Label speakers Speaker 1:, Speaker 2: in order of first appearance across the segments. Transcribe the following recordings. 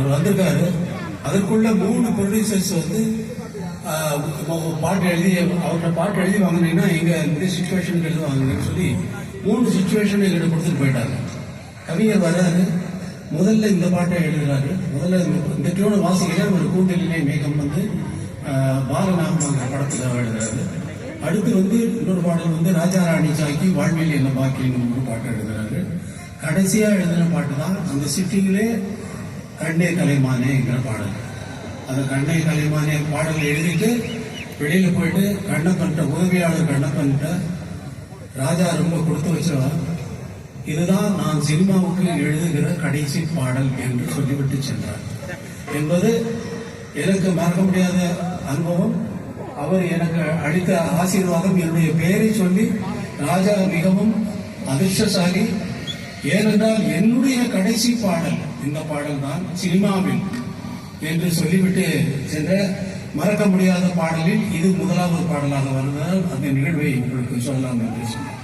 Speaker 1: அவர் வந்திருக்காரு. அதற்குள்ள மூணு ப்ரொடியூசர்ஸ் வந்து பாட்டு எழுதி அவர்கிட்ட பாட்டு எழுதி வாங்கினீங்கன்னா எங்க இந்த சுச்சுவேஷனுக்கு எழுதி வாங்கினேன்னு சொல்லி மூணு சுச்சுவேஷன் எங்கிட்ட கொடுத்துட்டு போயிட்டாங்க கவிஞர் வராரு முதல்ல இந்த பாட்டை எழுதுறாரு. முதல்ல இந்த- டியூனை வாசிக்கிற ஒரு கூட்டணியிலே மேகம் வந்து ஆஹ், படத்தில் எழுதுறாரு. அடுத்து வந்து இன்னொரு பாடல் வந்து ராஜா ராணி சாக்கி வாழ்வில் என்ன பாக்கின்னு ஒரு பாட்டு எழுதுறாரு. கடைசியாக எழுதின பாட்டு தான் அந்த சிட்டிங்களே கண்ணே கலைமானேங்கிற பாடல். அந்த கண்ணே கலைமானே பாடல் எழுதிட்டு வெளியில் போயிட்டு கண்ணப்பன்ட்ட உதவியாளர் கண்ணப்பன்ட்ட ராஜா ரொம்ப கொடுத்து வச்சவா இதுதான் நான் சினிமாவுக்கு எழுதுகிற கடைசி பாடல் என்று சொல்லிவிட்டு சென்றார். என்பது எனக்கு மறக்க முடியாத அனுபவம். அவர் எனக்கு அளித்த ஆசீர்வாதம். என்னுடைய பெயரை சொல்லி ராஜா மிகவும் அதிர்ஷ்டசாலி. ஏனென்றால் என்னுடைய கடைசி பாடல் இந்த பாடல் தான் சினிமாவில் என்று சொல்லிவிட்டு சென்ற மறக்க முடியாத பாடலில் இது முதலாவது பாடலாக வருவதால் அந்த நிகழ்வை உங்களுக்கு சொல்லலாம் என்று சொன்னார்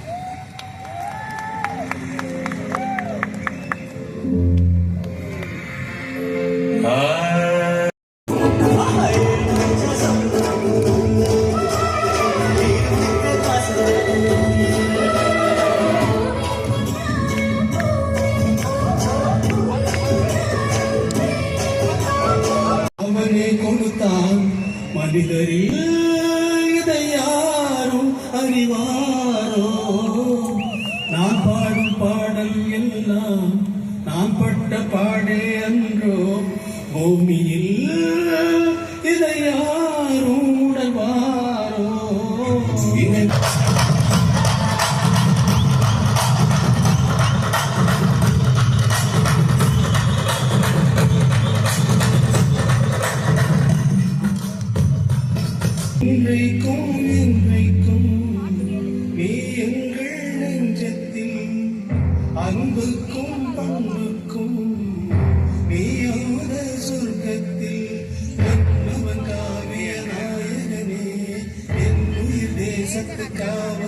Speaker 1: அவனே கொடுத்தான். மனிதரில் இதை யாரும் அறிவாரோ? நான் பாடும் பாடல் எல்லாம் நான் பட்ட பாடே அன்றோ. பூமியில் இதை யாரும் sempre calma.